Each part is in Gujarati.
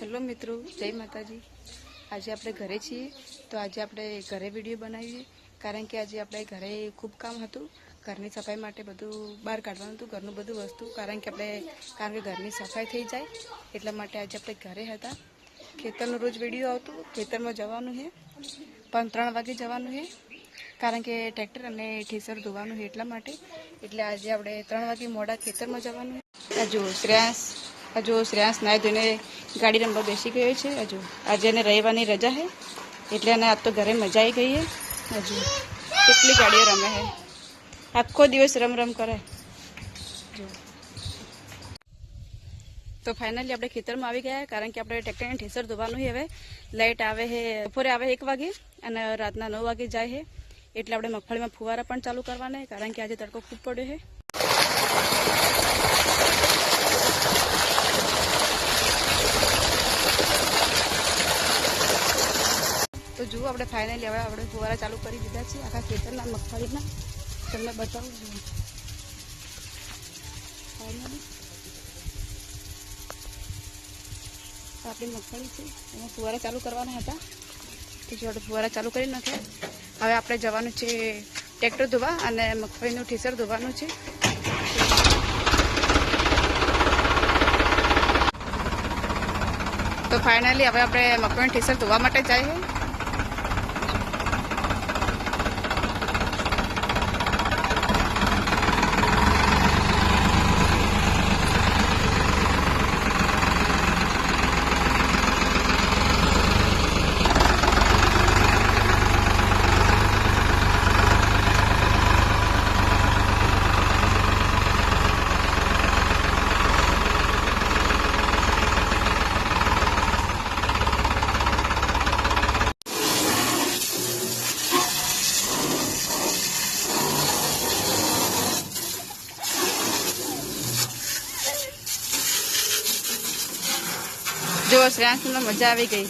હેલો મિત્રો, જય માતાજી. આજે આપણે ઘરે છીએ, તો આજે આપણે ઘરે વીડિયો બનાવીએ, કારણ કે આજે આપણે ઘરે ખૂબ કામ હતું. ઘરની સફાઈ માટે બધું બહાર કાઢવાનું હતું, ઘરનું બધું વસ્તુ, કારણ કે આપણે, કારણ કે ઘરની સફાઈ થઈ જાય, એટલા માટે આજે આપણે ઘરે હતા. ખેતરનું રોજ વીડિયો આવતું, ખેતરમાં જવાનું છે. પણ ત્રણ વાગે જવાનું છે, કારણ કે ટ્રેક્ટર અને ઠેસર ધોવાનું છે એટલા માટે. એટલે આજે આપણે ત્રણ વાગે મોડા ખેતરમાં જવાનું છે. હજુ શ્રેયાંશ. હજુ શ્રેયાંશ નાઈ ધોઈને ગાડી રમવા બેસી ગયો છે. હજુ આજે એને રહેવાની રજા છે. એટલે એને આજ તો ઘરે મજા આવી ગઈ છે. હજુ કેટલી ગાડીઓ રમે છે. આખો દિવસ રમ રમ કરે તો ફાઇનલી આપણે ખેતરમાં આવી ગયા, કારણ કે આપણે ટ્રેક્ટરને ઠેસર ધોવાનું હવે. લાઇટ આવે છે, બપોરે આવે એક વાગે અને રાતના નવ વાગે જાય છે. એટલે આપણે મગફળીમાં ફુવારા પણ ચાલુ કરવાના કારણ કે આજે તડકો ખૂબ પડ્યો છે. જુઓ, આપણે ફાઇનલી હવે આપણે ફુવારા ચાલુ કરી દીધા છે આખા ખેતરના મગફળીના. તમને બતાવું છું. ફાઇનલી આપણી મગફળી છે. એમાં ફુવારા ચાલુ કરવાના હતા. તો જો આપણે ફુવારા ચાલુ કરી નાખ્યા. હવે આપણે જવાનું છે ટ્રેક્ટર ધોવા અને મગફળીનું ઠીસર ધોવાનું છે. તો ફાઇનલી હવે આપણે મગફળીનું ઠીસર ધોવા માટે જાય જો શ્રેયાંશને મજા આવી ગઈ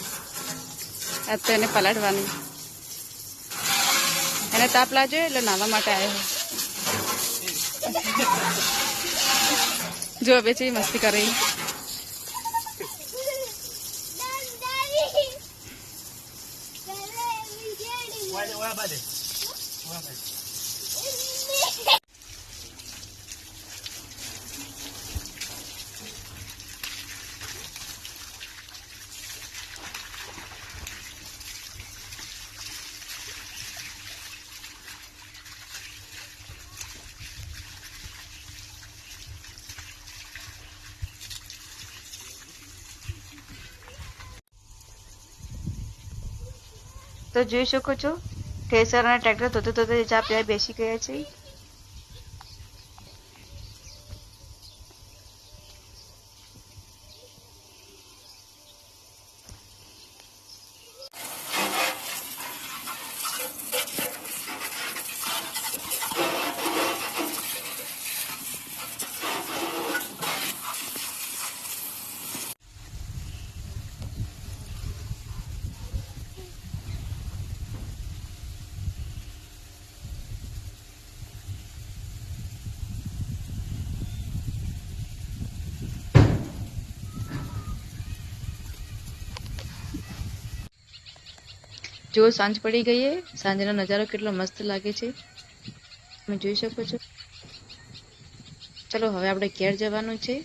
આ તો એને પલાટવાની એને તાપ લાગ્યો એટલે નાવા માટે આવ્યો જો બે મસ્તી કરી તો જોઈ શકો છો. ઠેસર અને ટ્રેક્ટર ધોતે ધોતે ચા પીવા બેસી ગયા છે જો સાંજ પડી ગઈ છે સાંજનો નજારો કેટલો મસ્ત લાગે છે. તમે જોઈ શકો છો. ચલો, હવે આપણે ઘેર જવાનું છે.